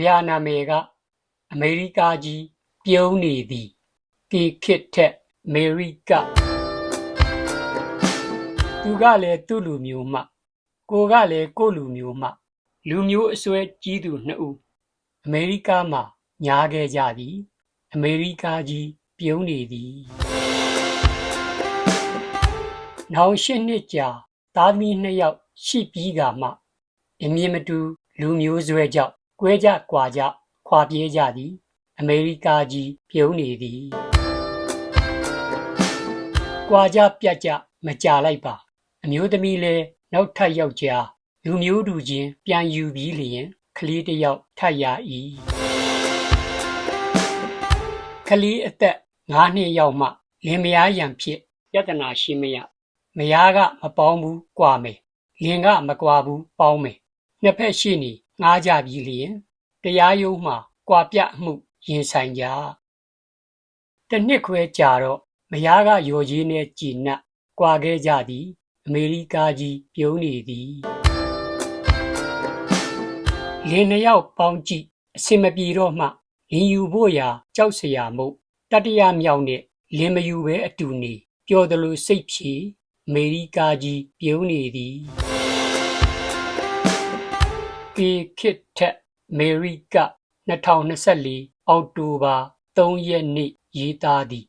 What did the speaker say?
ဗျာနာမည်က အမေရိကကြီး ပြုံးနေသည် ကေခစ်ထက်အမေရိက သူကလည်း သူ့လူမျိုးမှ ကိုကလည်း ကိုယ့်လူမျိုးမှ လူမျိုးအစွဲကြီးသူနှစ်ဦး အမေရိကမှာ ညားခဲ့ကြသည် အမေရိကကြီး ပြုံးနေသည် နောင်ရှစ်နှစ်ကြာ သားသမီးနှစ်ယောက် ရှိပြီးကမှ အမြင်မတူ လူမျိုးဆွဲကြောင့် ကွဲကြကွာကြခွာပြေးကြသည် အမေရိကကြီးပြုံးနေသည်ကွာကြပြတ်ကြမကြလိုက်ပါ အမျိုးသမီးလဲနောက်ထပ်ယောက်ျားလူမျိုးတူချင်းပြန်ယူပြီးလျင်ကလေးတစ်ယောက်ထပ်ရ၏ကလေးအသက်9နှစ်ရောက်မှလင်မယားရန်ဖြစ်ယတနာရှိမရမယားကမပေါင်းဘူးကွာမယ်လင်ကမကွာဘူးပေါင်းမယ်နှစ်ဖက်ရှိနေ ငှားကြပြီးလျင်တရားရုံးမှာကွာပြမှုရင်ဆိုင်ကြတနှစ်ခွဲကြာတော့မယားကရော်ကြီးနဲ့ကြည်နက်ကွာခဲ့ကြသည် အမေရိကကြီးပြုံးနေသည်လင်းနှစ်ယောက်ပေါင်းကြည့်အစင်မပြေတော့မှလင်းယူဖို့ရာကြောက်စရာမို့တတရမြောက်နဲ့လင်းမယူပဲအတူနေပျော်သလိုစိတ်ဖြည်အမေရိကကြီးပြုံးနေသည် ကေခစ်ထက်အမေရိက2024အောက်တိုဘာ3ရက်နေ့ရေးသားသည်